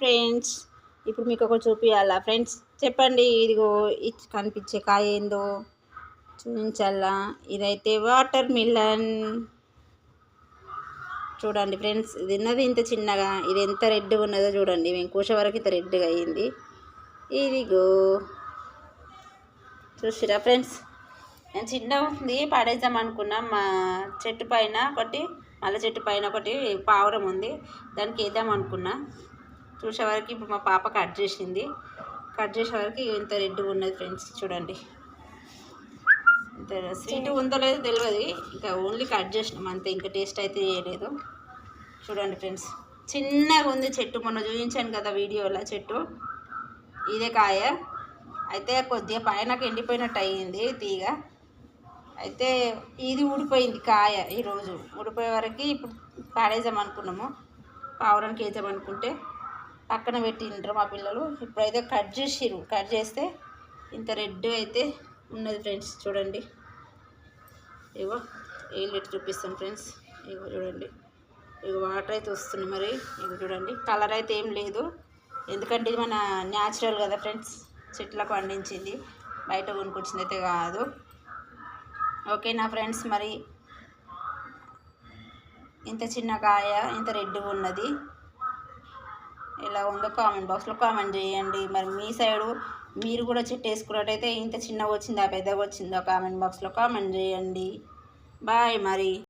Friends. ఇప్పుడు మీకు ఒకటి చూపించాలా ఫ్రెండ్స్ చెప్పండి. ఇదిగో ఇది కనిపించే కాయ ఏందో చూపించాలా. ఇదైతే వాటర్ మిలన్. చూడండి ఫ్రెండ్స్ ఇది ఉన్నది ఇంత చిన్నగా ఇది ఎంత రెడ్గా ఉన్నదో చూడండి. మేము కూష వరకు ఇంత రెడ్గా అయ్యింది ఇదిగో చూసిరా ఫ్రెండ్స్. నేను చిన్న ఉంది పాడేద్దాం అనుకున్నాం. మా చెట్టు పైన ఒకటి మళ్ళీ చెట్టు పైన ఒకటి పావురం ఉంది. దానికి వేద్దాం అనుకున్నా. చూసే వరకు ఇప్పుడు మా పాప కట్ చేసింది. కట్ చేసే వరకు ఇంత రెడ్గా ఉన్నది ఫ్రెండ్స్ చూడండి. ఇంత స్వీట్ ఉందో లేదో తెలియదు ఇంకా ఓన్లీ కట్ చేసినాం అంతే ఇంకా టేస్ట్ అయితే చేయలేదు. చూడండి ఫ్రెండ్స్ చిన్నగా ఉంది చెట్టు. మొన్న చూపించాను కదా వీడియోలో చెట్టు. ఇదే కాయ. అయితే కొద్దిగా పైనకు ఎండిపోయినట్టు అయ్యింది తీగ. అయితే ఇది ఊడిపోయింది కాయ ఈరోజు. ఊడిపోయే వరకు ఇప్పుడు పాడేద్దాం అనుకున్నాము. పావురానికి వేద్దాం అనుకుంటే. పక్కన పెట్టిండ్రు మా పిల్లలు. ఇప్పుడైతే కట్ చేసిరు కట్ చేస్తే ఇంత రెడ్ అయితే ఉన్నది ఫ్రెండ్స్ చూడండి. ఇగో వేలు ఎట్టు చూపిస్తాను ఫ్రెండ్స్. ఇగో చూడండి. ఇగో వాటర్ అయితే వస్తుంది మరి. ఇగో చూడండి. కలర్ అయితే ఏం లేదు. ఎందుకంటే ఇది మన న్యాచురల్ కదా ఫ్రెండ్స్. చెట్లకు పండించింది. బయట కొనుక్కొచ్చింది అయితే కాదు. ఓకే నా ఫ్రెండ్స్ మరి? ఇంత చిన్న కాయ ఇంత రెడ్గా ఉన్నది. ఎలా ఉందో కామెంట్ బాక్స్లో కామెంట్ చేయండి. మరి మీ సైడు మీరు కూడా చెట్టు వేసుకున్నట్టయితే ఇంత చిన్నగా వచ్చిందా పెద్దగా వచ్చిందో కామెంట్ బాక్స్లో కామెంట్ చేయండి. బాయ్ మరి.